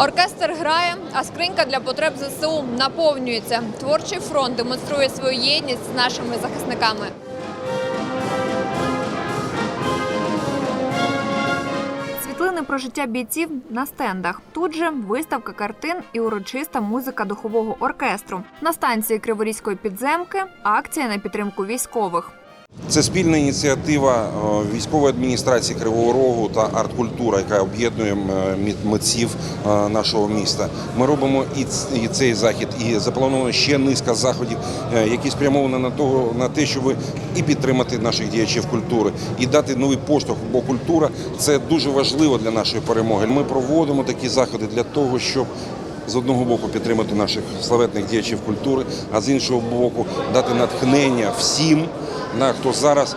Оркестр грає, а скринька для потреб ЗСУ наповнюється. Творчий фронт демонструє свою єдність з нашими захисниками. Світлини про життя бійців на стендах. Тут же виставка картин і урочиста музика духового оркестру. На станції Криворізької підземки акція на підтримку військових. Це спільна ініціатива е, військової адміністрації Кривого Рогу та арт-культура, яка об'єднує м, митців е, нашого міста. Ми робимо і цей захід, і заплановано ще низка заходів, е, які спрямовані на того на те, щоб і підтримати наших діячів культури, і дати новий поштовх, бо культура це дуже важливо для нашої перемоги. Ми проводимо такі заходи для того, щоб з одного боку підтримати наших славетних діячів культури, а з іншого боку дати натхнення всім, на хто зараз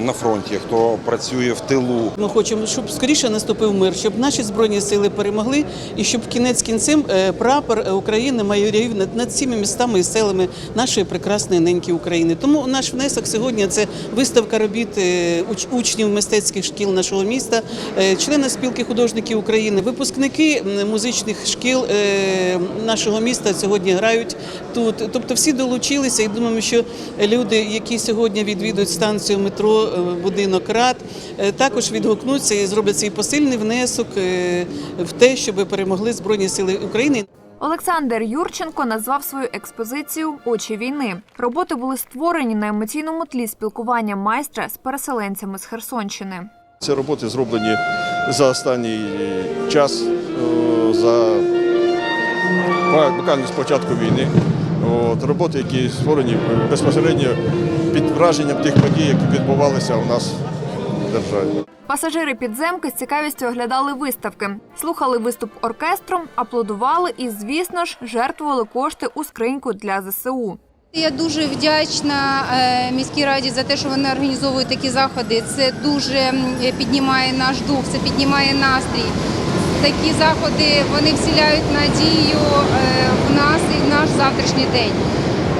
на фронті, хто працює в тилу, Ми хочемо, щоб скоріше наступив мир, щоб наші збройні сили перемогли, і щоб кінець кінцем е, прапор України майорів над, всіма містами і селами нашої прекрасної неньки України. Тому наш внесок сьогодні це виставка робіт е, уч- учнів мистецьких шкіл нашого міста, е, члени спілки художників України, випускники музичних шкіл е, нашого міста сьогодні грають тут. Тобто всі долучилися і думаємо, що люди, які сьогодні відвідують станцію метро е, будинок рад, е, також відгукнуться і зроблять свій посильний внесок е, в те, щоб перемогли Збройні Сили України. Олександр Юрченко назвав свою експозицію Очі війни. Роботи були створені на емоційному тлі спілкування майстра з переселенцями з Херсонщини. Ці роботи зроблені за останній час, за буквально з початку війни. От, роботи, які створені безпосередньо під враженням тих подій, які відбувалися у нас в державі. Пасажири підземки з цікавістю оглядали виставки, слухали виступ оркестру, аплодували і, звісно ж, жертвували кошти у скриньку для ЗСУ. Я дуже вдячна е, міській раді за те, що вони організовують такі заходи. Це дуже піднімає наш дух, це піднімає настрій. Такі заходи вони вселяють надію е, в нас і в наш завтрашній день.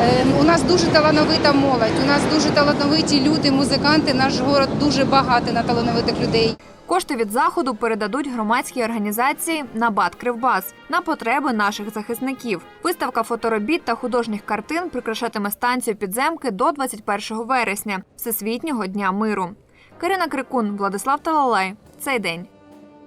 Е, У нас дуже талановита молодь, у нас дуже талановиті люди, музиканти. Наш город дуже багатий на талановитих людей. Кошти від заходу передадуть громадській організації Набат Кривбас на потреби наших захисників. Виставка фоторобіт та художніх картин прикрашатиме станцію підземки до 21 вересня, Всесвітнього дня миру. Карина Крикун, Владислав Талалай. Цей день.